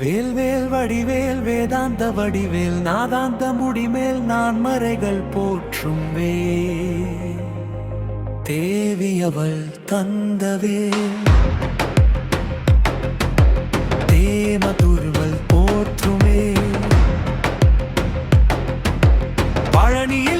வடிவேல் வேதாந்த வடிவேல் நாதாந்த முடிமேல் நான் மறைகள் போற்றும் வே தேவியவள் தந்தவே. தேமதுர்வல் போற்றுமே. பழனியில்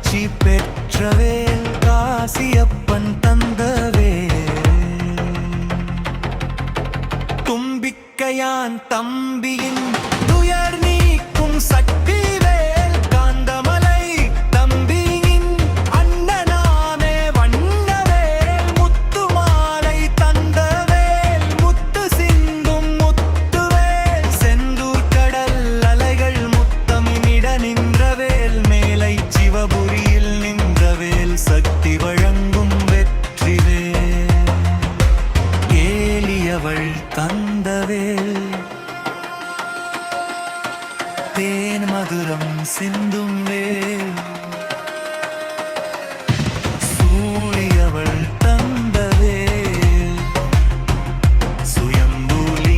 காமடச்சி பெற்றவே காசியப்பன் தந்தவே. தும்பிக்கையான் தம்பியின் அவள் தந்தவேல் தேன் மதுரம் சிந்தும் வேல். சூழியவள் தந்தவேல் சுயம்புலிங்கநாதவே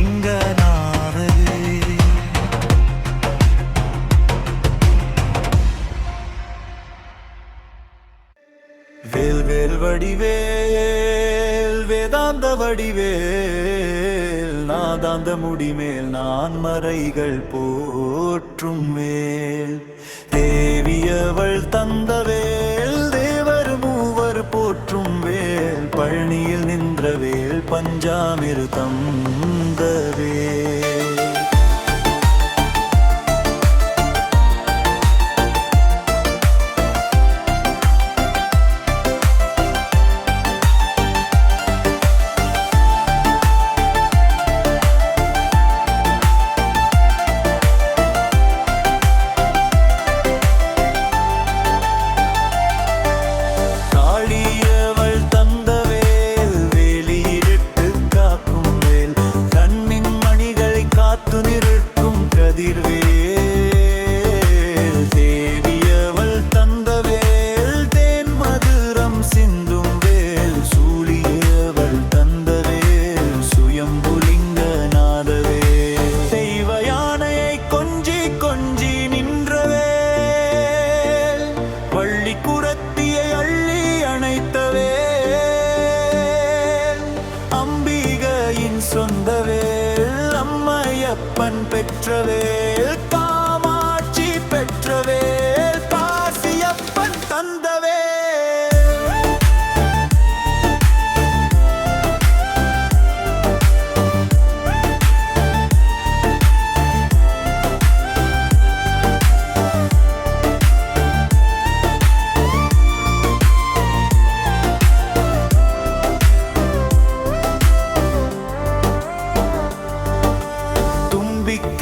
வேல் வேல் வடிவேல் வேதாந்த வடிவேல். நாதாந்த முடிமேல் நான் மறைகள் போற்றும் மேல். தேவியவள் தந்த வேல் தேவர் மூவர் போற்றும் வேல். பழனியில் நின்ற வேல் பஞ்சாமிரு தந்த சொந்தவேல் அம்மையப்பன் பெற்றவேல்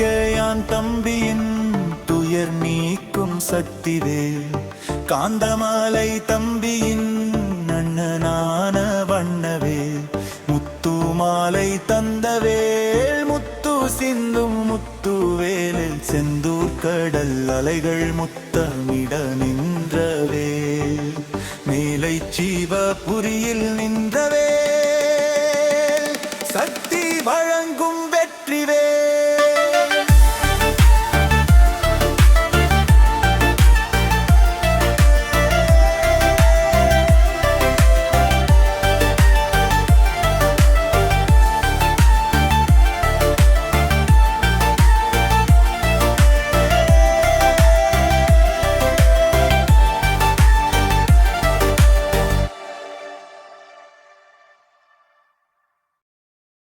நம்பிக்கையான் தம்பியின் துயர் நீக்கும் சக்திவேல் காந்தமாலை தம்பியின் அண்ணனான வண்ணவேல் முத்துமாலை தந்தவேல் முத்து சிந்தும் முத்து வேலில் செந்தூர் கடல் அலைகள் முத்தமிட நின்றவேல் மேலை ஜீவபுரியில் நின்றவே.